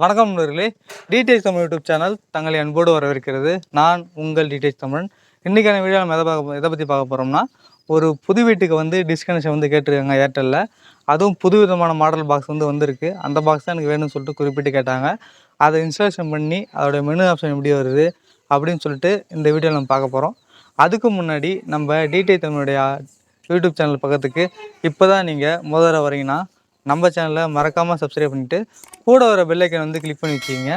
வணக்கம் நண்பர்களே. DTH Tamil YouTube channel தங்களை அன்போடு வரவேற்கிறது. நான் உங்கள் டிடிஎச் தமிழன். இன்றைக்கான வீடியோ நம்ம எதை பார்க்க எதை பற்றி பார்க்க போகிறோம்னா ஒரு புது வீட்டுக்கு வந்து டிஸ்கனெக்ஷன் வந்து கேட்டிருக்காங்க ஏர்டெல்லில் அதுவும் புது விதமான மாடல் பாக்ஸ் வந்து வந்திருக்கு. அந்த பாக்ஸ் தான் எனக்கு வேணும்னு சொல்லிட்டு குறிப்பிட்டு கேட்டாங்க. அதை இன்ஸ்டாலேஷன் பண்ணி அதோட மெனு ஆப்ஷன் எப்படி வருது அப்படின்னு சொல்லிட்டு இந்த வீடியோவில் நம்ம பார்க்க போகிறோம் அதுக்கு முன்னாடி நம்ம டிடிஐ தமிழுடைய யூடியூப் சேனல் பக்கத்துக்கு இப்போ தான் நீங்கள் முதல்ல வரீங்கன்னா நம்ம சேனலை மறக்காமல் சப்ஸ்கிரைப் பண்ணிவிட்டு கூட வர பெல் வந்து கிளிக் பண்ணி வச்சுக்கிங்க.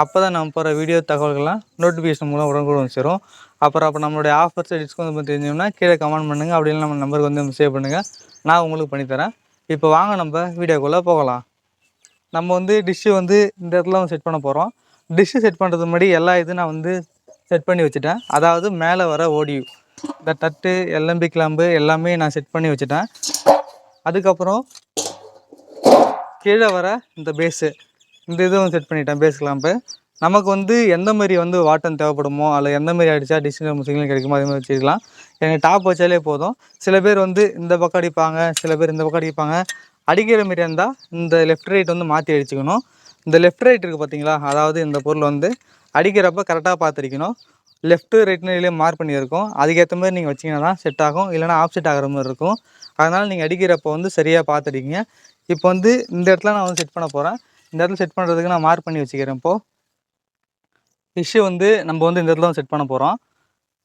அப்போ தான் நம்ம போகிற வீடியோ தகவல்கள்லாம் நோட்டிஃபிகேஷன் மூலம் உடனுக்குடன் வந்து சேரும். அப்புறம் அப்போ நம்மளுடைய ஆஃபர்ஸ் டிஸ்கவுண்ட் பற்றி தெரிஞ்சோம்னா கீழே கமெண்ட் பண்ணுங்கள் அப்படின்னு நம்ம நம்பருக்கு வந்து சேவ் பண்ணுங்கள் நான் உங்களுக்கு பண்ணித்தரேன் இப்போ வாங்க நம்ம வீடியோக்குள்ளே போகலாம். நம்ம வந்து டிஷ்ஷு வந்து இந்த இடத்துல செட் பண்ண போகிறோம் டிஷ்ஷு செட் பண்ணுறதுக்கு முன்னாடி எல்லா இதுவும் நான் வந்து செட் பண்ணி வச்சுட்டேன். அதாவது மேலே வர ஓடியூ இந்த தட்டு எல்எம்பி கிளம்பு எல்லாமே நான் செட் பண்ணி வச்சுட்டேன். அதுக்கப்புறம் கீழே வர இந்த பேஸு இந்த இதுவும் செட் பண்ணிட்டேன் பேஸ் கிளாம்பு நமக்கு வந்து எந்த மாதிரி வந்து வாட்டன் தேவைப்படுமோ அதில் எந்த மாதிரி அடித்தா டிஸ்டிங் சிக்னல் கிடைக்குமோ அதே மாதிரி வச்சுக்கலாம். எனக்கு டாப் வச்சாலே போதும். சில பேர் வந்து இந்த பக்கம் அடிப்பாங்க சில பேர் இந்த பக்கம் அடிப்பாங்க. அடிக்கிற மாரி இருந்தால் இந்த லெஃப்ட் ரைட் வந்து மாற்றி அடிச்சுக்கணும். இந்த லெஃப்ட் ரைட் இருக்குது பார்த்தீங்களா அதாவது இந்த பொருள் வந்து அடிக்கிறப்ப கரெக்டாக பார்த்துருக்கணும். லெஃப்ட்டு ரைட்னு மார்க் பண்ணியிருக்கோம். அதுக்கேற்ற மாதிரி நீங்கள் வச்சிங்கன்னா தான் செட் ஆகும். இல்லைனா ஆப்செட் ஆகிற மாதிரி இருக்கும். அதனால் நீங்கள் அடிக்கிறப்போ வந்து சரியாக பார்த்துடிங்க இப்போ வந்து இந்த இடத்துல நான் வந்து செட் பண்ண போகிறேன் இந்த இடத்துல செட் பண்ணுறதுக்கு நான் மார்க் பண்ணி வச்சுக்கிறேன் இப்போது டிஷ்ஷு வந்து நம்ம வந்து இந்த இடத்துல செட் பண்ண போகிறோம்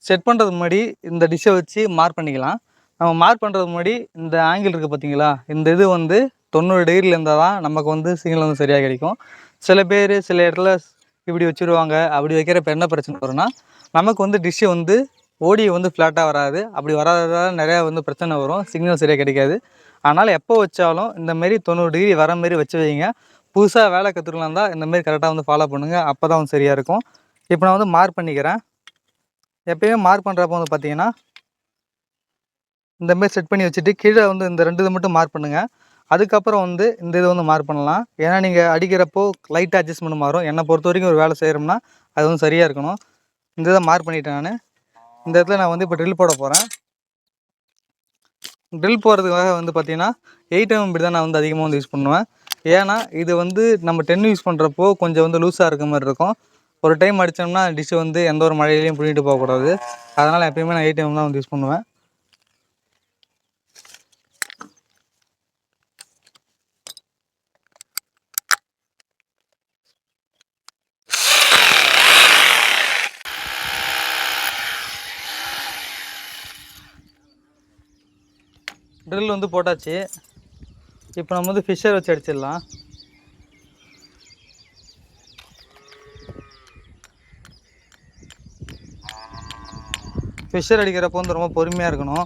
செட் பண்ணுறதுக்கு முன்னாடி இந்த டிஷ்ஷை வச்சு மார்க் பண்ணிக்கலாம். நம்ம மார்க் பண்ணுறதுக்கு முன்னாடி இந்த ஆங்கிள் இருக்குது பார்த்தீங்களா இந்த இது வந்து தொண்ணூறு டிகிரியில் இருந்தால் தான் நமக்கு வந்து சிக்னல் வந்து சரியாக கிடைக்கும். சில பேர் சில இடத்துல இப்படி வச்சுருவாங்க அப்படி வைக்கிறப்ப என்ன பிரச்சனை வரும்னா நமக்கு வந்து டிஷ்ஷு வந்து ஓடி வந்து ஃப்ளாட்டாக வராது. அப்படி வராததால் நிறையா வந்து பிரச்சனை வரும். சிக்னல் சரியாக கிடைக்காது. அதனால் எப்போ வச்சாலும் இந்தமாரி தொண்ணூறு டிகிரி வர மாரி வச்சு வைங்க. புதுசாக வேலை கற்றுக்கலாம் தான் இந்தமாரி கரெக்டாக வந்து ஃபாலோ பண்ணுங்கள் அப்போ தான் வந்து சரியாக இருக்கும். இப்போ நான் வந்து மார்க் பண்ணிக்கிறேன். எப்பயுமே மார்க் பண்ணுறப்போ வந்து பார்த்தீங்கன்னா இந்தமாரி செட் பண்ணி வச்சுட்டு கீழே வந்து இந்த ரெண்டு இதை மட்டும் மார்க் பண்ணுங்கள் அதுக்கப்புறம் வந்து இந்த இதை வந்து மார்க் பண்ணலாம். ஏன்னா நீங்கள் அடிக்கிறப்போ லைட்டாக அட்ஜஸ்ட்மெண்ட் மாறும். என்னை பொறுத்த வரைக்கும் ஒரு வேலை செய்கிறோம்னா அது வந்து சரியாக இருக்கணும். இந்த இதை மார்க் பண்ணிட்டேன் நான். இந்த இடத்துல நான் வந்து இப்போ ட்ரில் போட போகிறேன் ட்ரில் போகிறதுக்காக வந்து பார்த்தீங்கன்னா எயிட் எம் இப்படி தான் நான் வந்து அதிகமாக வந்து யூஸ் பண்ணுவேன். ஏன்னா இது வந்து நம்ம டென் யூஸ் பண்ணுறப்போ கொஞ்சம் வந்து லூஸாக இருக்க மாதிரி இருக்கும். ஒரு டைம் அடித்தோம்னா டிஷ்ஷு வந்து எந்த ஒரு மழையிலையும் பிடிட்டு போகக்கூடாது. அதனால் எப்பயுமே நான் எயிட் எம் தான் வந்து யூஸ் பண்ணுவேன். ட்ரில் வந்து போட்டாச்சு. இப்போ நம்ம வந்து ஃபிஷ்ஷர் வச்சு அடிச்சிடலாம். ஃபிஷ்ஷர் அடிக்கிறப்போ வந்து ரொம்ப பொறுமையாக இருக்கணும்.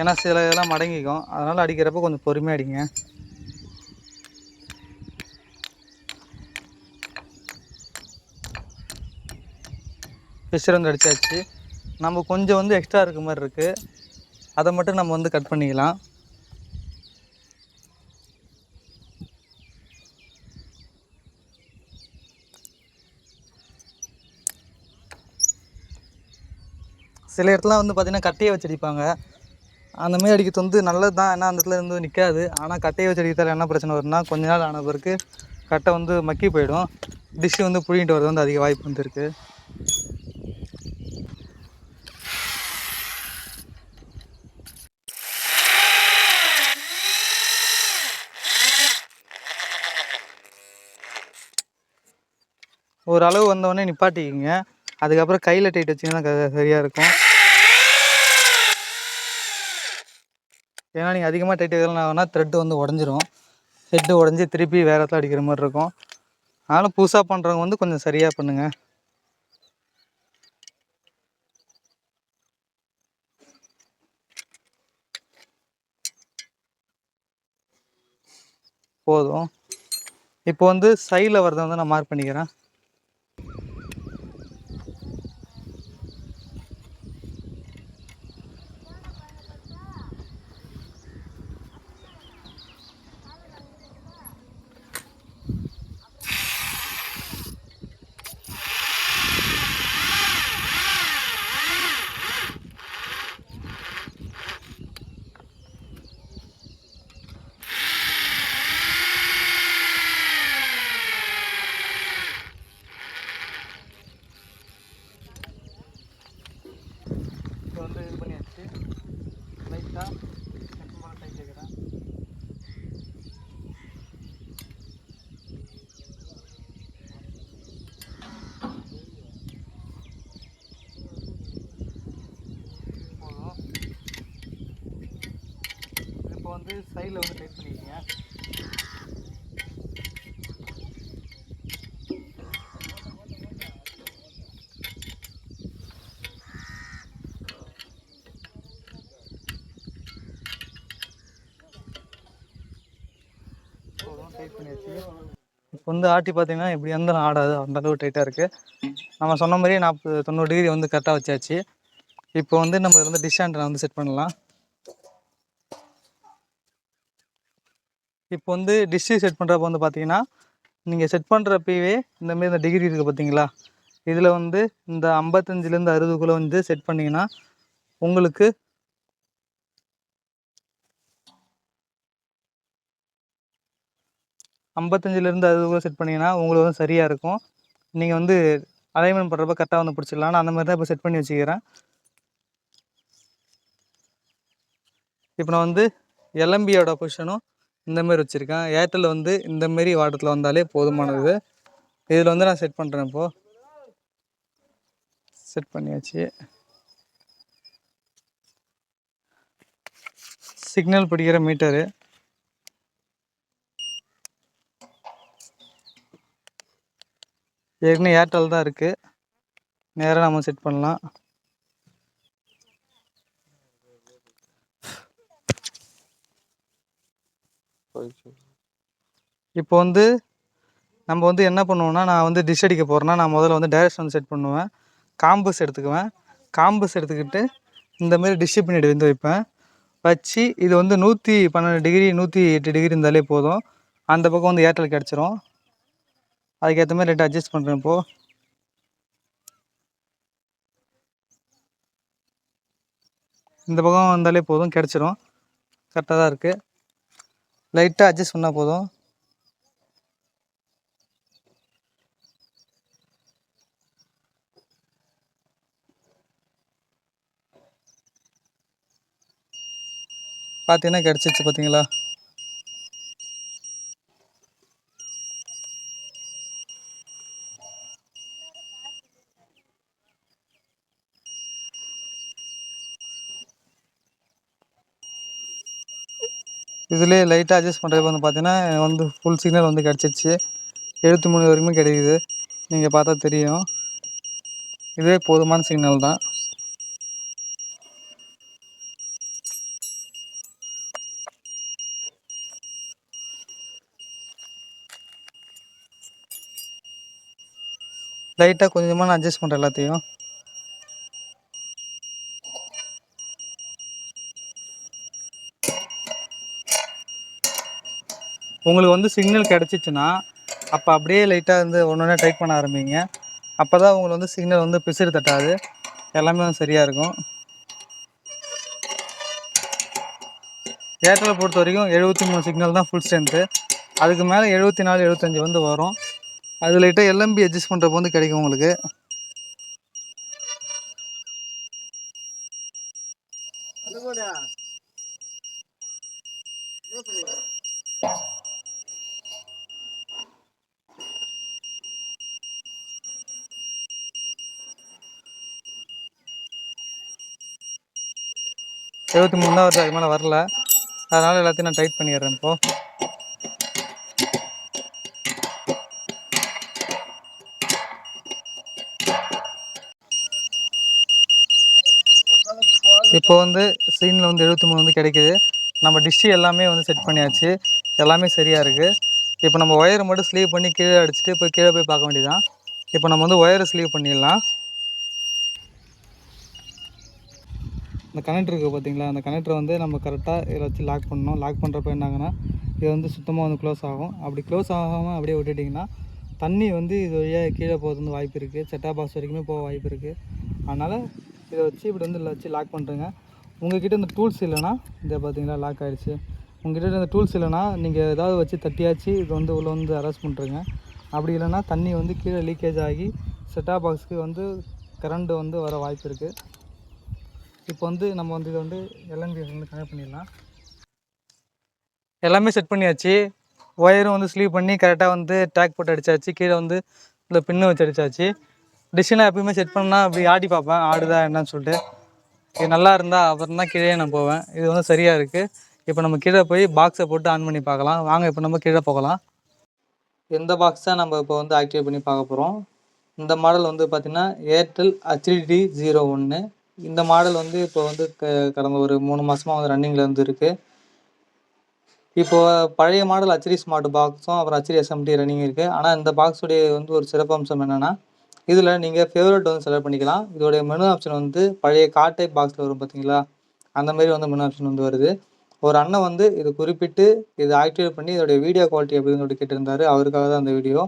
ஏன்னா சில இதெல்லாம் மடங்கிக்கும். அதனால் அடிக்கிறப்போ கொஞ்சம் பொறுமையாக அடிங்க. ஃபிஷ்ஷர் வந்து அடித்தாச்சு நம்ம கொஞ்சம் வந்து எக்ஸ்ட்ரா இருக்க மாதிரி இருக்குது அதை மட்டும் நம்ம வந்து கட் பண்ணிக்கலாம். சில இடத்துல வந்து பார்த்திங்கன்னா கட்டையை வச்சு அடிப்பாங்க அந்த மாதிரி அடிக்கிறது வந்து நல்லது தான். ஏன்னா அந்த இடத்துல இருந்து நிற்காது ஆனால் கட்டையை வச்சு அடிக்கிறதால என்ன பிரச்சனை வரும்னா கொஞ்ச நாள் ஆன பிறகு கட்டை வந்து மக்கி போயிடும். டிஷ்ஷு வந்து புழிங்கிட்டு வரது வந்து அதிக வாய்ப்பு வந்துருக்குது ஒரு அளவு வந்தவொடனே நிப்பாட்டிக்கிங்க. அதுக்கப்புறம் கையில் டைட் வச்சிங்கன்னா க- சரியாக இருக்கும். ஏன்னா நீங்கள் அதிகமாக டைட் வைக்கலாம் த்ரெட்டு வந்து உடஞ்சிரும். ஹெட்டு உடஞ்சி திருப்பி வேறு இடத்துல அடிக்கிற மாதிரி இருக்கும். அதனால் புதுசாக பண்ணுறவங்க வந்து கொஞ்சம் சரியாக பண்ணுங்கள் போதும். இப்போ வந்து சைடில் வரதை வந்து நான் மார்க் பண்ணிக்கிறேன். வந்து சைடில் வந்து டைட் பண்ணிக்கிங்க இப்போ வந்து ஆட்டி பார்த்தீங்கன்னா எப்படி இருந்தாலும் ஆடாது. அந்த அளவு டைட்டாக இருக்குது நம்ம சொன்ன மாதிரியே நாற்பது தொண்ணூறு டிகிரி வந்து கரெக்டாக வச்சாச்சு. இப்போ வந்து நம்ம இதில் வந்து டிஷ் ஆண்டனை வந்து செட் பண்ணலாம். இப்போ வந்து டிஸ்ட்ரி செட் பண்ணுறப்ப வந்து பார்த்தீங்கன்னா நீங்கள் செட் பண்ணுறப்பவே இந்தமாரி இந்த டிகிரி இருக்குது பார்த்தீங்களா இதில் வந்து இந்த ஐம்பத்தஞ்சிலேருந்து அறுபதுக்குள்ளே வந்து செட் பண்ணிங்கன்னா உங்களுக்கு ஐம்பத்தஞ்சிலேருந்து அறுபதுக்குள்ளே செட் பண்ணிங்கன்னா உங்களுக்கு வந்து சரியாக இருக்கும். நீங்கள் வந்து அலைன்மெண்ட் பண்ணுறப்ப கரெக்டாக வந்து பிடிச்சிடலாம் நான் அந்த மாதிரி தான் இப்போ செட் பண்ணி வச்சுக்கிறேன். இப்போ நான் வந்து எல்எம்பியோட பொசிஷனும் இந்த மாதிரி வச்சுருக்கேன். ஏர்டெல் வந்து இந்த மாரி வாட்டத்தில் வந்தாலே போதுமானது. இதில் வந்து நான் செட் பண்ணுறேன் இப்போது செட் பண்ணியாச்சு. சிக்னல் பிடிக்கிற மீட்டரு ஏற்கனவே ஏர்டெல் தான் இருக்குது நேராக நம்ம செட் பண்ணலாம். இப்போ வந்து நம்ம வந்து என்ன பண்ணுவோம்னா நான் வந்து டிஷ் அடிக்க போகிறேன்னா நான் முதல்ல வந்து டைரக்ஷன் செட் பண்ணுவேன். காம்பஸ் எடுத்துக்குவேன். காம்பஸ் எடுத்துக்கிட்டு இந்தமாரி டிஷ் பின்னாடி வந்து வைப்பேன். வச்சு இது வந்து நூற்றி பன்னெண்டு டிகிரி நூற்றி எட்டு டிகிரி இருந்தாலே போதும். அந்த பக்கம் வந்து ஏர்டெல் கிடச்சிரும். அதுக்கேற்ற மாதிரி ரெண்டு அட்ஜஸ்ட் பண்ணுறேன் இப்போது இந்த பக்கம் வந்தாலே போதும் கிடச்சிரும். கரெக்டாக தான் இருக்குது லைட்டாக அட்ஜஸ்ட் பண்ணால் போதும். பார்த்தீங்கன்னா கிடச்சிச்சு பார்த்தீங்களா இதுலேயே லைட்டாக அட்ஜஸ்ட் பண்ணுறது வந்து பார்த்தீங்கன்னா வந்து ஃபுல் சிக்னல் வந்து கிடச்சிருச்சு. எழுபத்தி மூணு வரைக்குமே கிடைக்குது. நீங்கள் பார்த்தா தெரியும். இதுவே போதுமான சிக்னல் தான். லைட்டாக கொஞ்சமாக நான் அட்ஜஸ்ட் பண்ணுறேன் எல்லாத்தையும். உங்களுக்கு வந்து சிக்னல் கிடச்சிச்சின்னா அப்போ அப்படியே லைட்டாக வந்து ஒன்று ஒன்றா டைட் பண்ண ஆரம்பிங்க. அப்போ தான் உங்களுக்கு வந்து சிக்னல் வந்து பிசிறு தட்டாது. எல்லாமே வந்து சரியாக இருக்கும். ஏர்டெலை பொறுத்த வரைக்கும் எழுபத்தி மூணு சிக்னல் தான் ஃபுல் ஸ்ட்ரென்த்து அதுக்கு மேலே எழுபத்தி நாலு எழுபத்தஞ்சி வந்து வரும். அது லைட்டாக எல்எம்பி அட்ஜஸ்ட் பண்ணுறப்போ வந்து கிடைக்கும் உங்களுக்கு. எழுபத்தி மூணு தான் வருது அது மேலே வரல. அதனால் எல்லாத்தையும் நான் டைட் பண்ணிடுறேன் இப்போது இப்போ வந்து சீனில் வந்து எழுபத்தி மூணு வந்து கிடைக்குது. நம்ம டிஷ்ஷு எல்லாமே வந்து செட் பண்ணியாச்சு. எல்லாமே சரியாக இருக்குது இப்போ நம்ம ஒயரை மட்டும் ஸ்லீவ் பண்ணி கீழே அடிச்சுட்டு போய் கீழே போய் பார்க்க வேண்டியதான் இப்போ நம்ம வந்து ஒயரை ஸ்லீவ் பண்ணிடலாம். இந்த கனெக்டர் இருக்குது பார்த்தீங்களா அந்த கனெக்டரை வந்து நம்ம கரெக்டாக இதில் வச்சு லாக் பண்ணணும். லாக் பண்ணுறப்ப என்னாங்கன்னா இது வந்து சுத்தமாக வந்து க்ளோஸ் ஆகும். அப்படி க்ளோஸ் ஆகாமல் அப்படியே விட்டுட்டிங்கன்னா தண்ணி வந்து இது வழியாக கீழே போகிறது வந்து வாய்ப்பு இருக்குது செட்டா பாக்ஸ் வரைக்குமே போக வாய்ப்பு இருக்குது அதனால் இதை வச்சு இப்படி வந்து இதில் வச்சு லாக் பண்ணுறேங்க உங்கள்கிட்ட இந்த டூல்ஸ் இல்லைன்னா இதை பார்த்தீங்களா லாக் ஆகிடுச்சு உங்ககிட்ட இந்த டூல்ஸ் இல்லைன்னா நீங்கள் ஏதாவது வச்சு தட்டியாச்சு இது வந்து உள்ளே வந்து அரெஸ்ட் பண்ணுறேங்க அப்படி இல்லைன்னா தண்ணி வந்து கீழே லீக்கேஜ் ஆகி செட்டா பாக்ஸுக்கு வந்து கரண்ட் வந்து வர வாய்ப்பு இருக்குது இப்போ வந்து நம்ம வந்து இதை வந்து எல்என்பி வந்து கனெக்ட் பண்ணிடலாம். எல்லாமே செட் பண்ணியாச்சு. ஒயரும் வந்து ஸ்லீவ் பண்ணி கரெக்டாக வந்து டேக் போட்டு அடித்தாச்சு கீழே வந்து இந்த பின்னு வச்சு அடித்தாச்சு டிஷ்ஷெலாம் எப்பயுமே செட் பண்ணால் அப்படி ஆடி பார்ப்பேன். ஆடுதா என்னன்னு சொல்லிட்டு. இது நல்லா இருந்தால் அப்புறம் தான் கீழே நான் போவேன். இது வந்து சரியாக இருக்குது இப்போ நம்ம கீழே போய் பாக்ஸை போட்டு ஆன் பண்ணி பார்க்கலாம். வாங்க இப்போ நம்ம கீழே போகலாம். எந்த பாக்ஸ் தான் நம்ம இப்போ வந்து ஆக்டிவேட் பண்ணி பார்க்க போகிறோம் இந்த மாடல் வந்து பார்த்திங்கன்னா ஏர்டெல் ஹச்டிடி ஜீரோ ஒன்று இந்த மாடல் வந்து இப்போ வந்து க கடந்த ஒரு மூணு மாதமாக வந்து ரன்னிங்கில் வந்து இருக்குது இப்போ பழைய மாடல் அச்சரி ஸ்மார்ட் பாக்ஸும் அப்புறம் அச்சரி எஸ்எம்டி ரன்னிங் இருக்குது ஆனால் இந்த பாக்ஸுடைய வந்து ஒரு சிறப்பம்சம் என்னென்னா இதில் நீங்கள் ஃபேவரட் வந்து செலக்ட் பண்ணிக்கலாம். இதோடைய மெனு ஆப்ஷன் வந்து பழைய காட்டை பாக்ஸில் வரும் பார்த்தீங்களா அந்த மாதிரி வந்து மெனு ஆப்ஷன் வந்து வருது. ஒரு அண்ணன் வந்து இது குறிப்பிட்டு இதை ஆக்டிவேட் பண்ணி இதோடைய வீடியோ குவாலிட்டி அப்படின்னு சொல்லிட்டு கேட்டிருந்தாரு. அவருக்காக தான் அந்த வீடியோ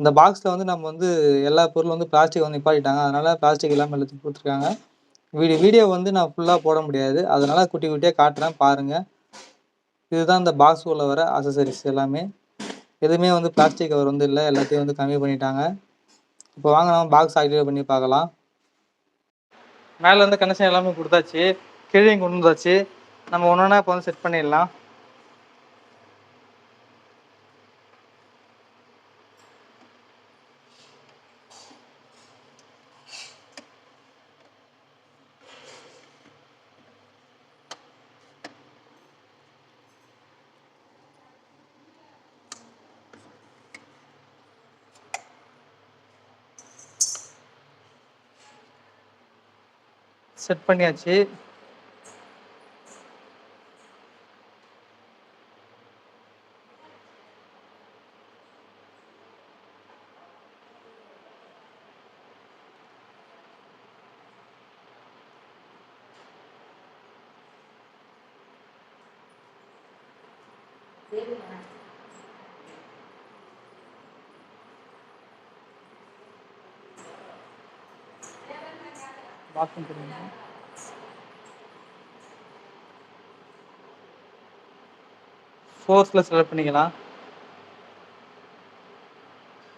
இந்த பாக்ஸில் வந்து நம்ம வந்து எல்லா பொருளும் வந்து பிளாஸ்டிக் வந்து நிப்பாட்டிட்டாங்க. அதனால் பிளாஸ்டிக் இல்லாமல் எல்லாத்தையும் கொடுத்துருக்காங்க. வீடியோ வீடியோ வந்து நான் ஃபுல்லாக போட முடியாது. அதனால் குட்டி குட்டியாக காட்டுறேன் பாருங்கள் இதுதான் இந்த பாக்ஸ் உள்ள வர அசசரிஸ் எல்லாமே. எதுவுமே வந்து பிளாஸ்டிக் கவர் வந்து இல்லை. எல்லாத்தையும் வந்து கம்மி பண்ணிட்டாங்க. இப்போ வாங்க நம்ம பாக்ஸ் ஆக்டிவேட் பண்ணி பார்க்கலாம். மேலே வந்து கனெக்ஷன் எல்லாமே கொடுத்தாச்சு. கீழே கொண்டு வந்தாச்சு. நம்ம ஒன்று ஒன்றா இப்போ வந்து செட் பண்ணிடலாம். செட் பண்ணியாச்சு. வாக்கம் தெரியுமா ஃபோர்ஸில் செலக்ட் பண்ணிக்கலாம்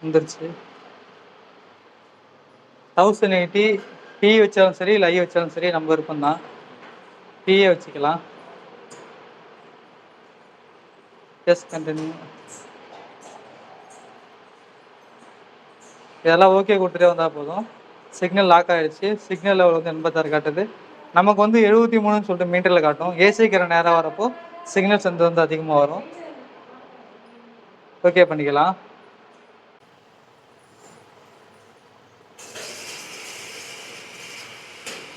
வந்துருச்சு. தௌசண்ட் எயிட்டி பி வச்சாலும் சரி இல்லை ஐ வச்சாலும் சரி நம்ம விருப்பம் தான். பிஏ வச்சுக்கலாம். எஸ் கண்டினியூ இதெல்லாம் ஓகே கொடுத்துட்டே வந்தால் போதும். சிக்னல் லாக் ஆகிடுச்சு சிக்னல் லெவல் வந்து எண்பத்தாறு காட்டுது. நமக்கு வந்து எழுபத்தி மூணுன்னு சொல்லிட்டு மீட்டரில் காட்டும். ஏசிக்கிற நேரம் வரப்போ சிக்னல் சந்து வந்து அதிகமாக வரும். ஓகே பண்ணிக்கலாம்.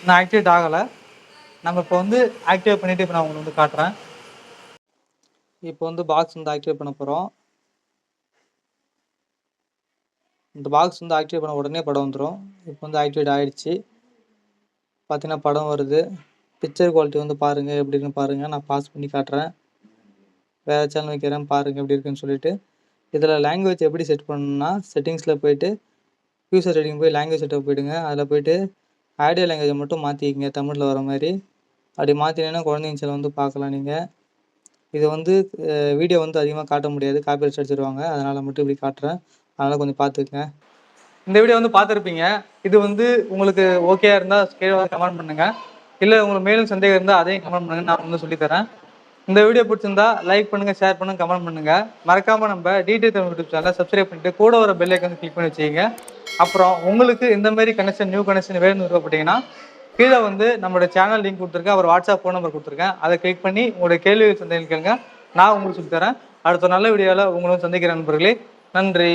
நான் ஆக்டிவேட் ஆகலை. நம்ம இப்போ வந்து ஆக்டிவேட் பண்ணிவிட்டு இப்போ நான் உங்களுக்கு வந்து காட்டுறேன். இப்போ வந்து பாக்ஸ் வந்து ஆக்டிவேட் பண்ண போகிறோம் இந்த பாக்ஸ் வந்து ஆக்டிவேட் பண்ண உடனே படம் வந்துடும் இப்போ வந்து ஆக்டிவேட் ஆகிடுச்சு பார்த்தீங்கன்னா படம் வருது. பிக்சர் குவாலிட்டி வந்து பாருங்கள் எப்படி இருக்குன்னு பாருங்கள் நான் பாஸ் பண்ணி காட்டுறேன். வேறு சேனல் வைக்கிறேன் பாருங்கள் எப்படி இருக்குன்னு சொல்லிட்டு. இதில் லாங்குவேஜ் எப்படி செட் பண்ணணும்னா செட்டிங்ஸில் போயிட்டு யூசர் செட்டிங் போய் லாங்குவேஜ் செட்டப் போயிடுங்க. அதில் போயிட்டு ஆடியோ லாங்குவேஜை மட்டும் மாற்றிக்கிங்க தமிழில் வர மாதிரி. அப்படி மாற்றினீங்கன்னா குழந்தைங்க சேனல் வந்து பார்க்கலாம் நீங்கள் இது வந்து வீடியோ வந்து அதிகமாக காட்ட முடியாது. காப்பிரைட்ஸ் அடிச்சிருவாங்க. அதனால் மட்டும் இப்படி காட்டுறேன். அதனால் கொஞ்சம் பார்த்துக்கங்க. இந்த வீடியோ வந்து பார்த்துருப்பீங்க. இது வந்து உங்களுக்கு ஓகேயா இருந்தால் கீழே கமெண்ட் பண்ணுங்க. இல்லை உங்களுக்கு மேலும் சந்தேகம் இருந்தால் அதையும் கமெண்ட் பண்ணுங்க. நான் வந்து சொல்லித்தரேன் இந்த வீடியோ பிடிச்சிருந்தா லைக் பண்ணுங்க ஷேர் பண்ணுங்க கமெண்ட் பண்ணுங்க. மறக்காம நம்ம டிடி தமிழ் யூடியூப் சேனலை சப்ஸ்கிரைப் பண்ணிட்டு கூட ஒரு பெல் ஐக்கன் கிளிக் பண்ணி வச்சுக்கோங்க. அப்புறம் உங்களுக்கு இந்த மாதிரி கனெக்ஷன் நியூ கனெக்ஷன் வேணும்னு விருப்பப்பட்டீங்கன்னா கீழே வந்து நம்மளோட சேனல் லிங்க் கொடுத்துருக்கேன். அவர் வாட்ஸ்அப் ஃபோன் நம்பர் கொடுத்துருக்கேன். அதை கிளிக் பண்ணி உங்களுடைய கேள்வி சந்தேகம் கேளுங்க. நான் உங்களுக்கு சொல்லித்தரேன் அடுத்த நல்ல வீடியோவில் உங்களும் சந்திக்கிற நண்பர்களே நன்றி.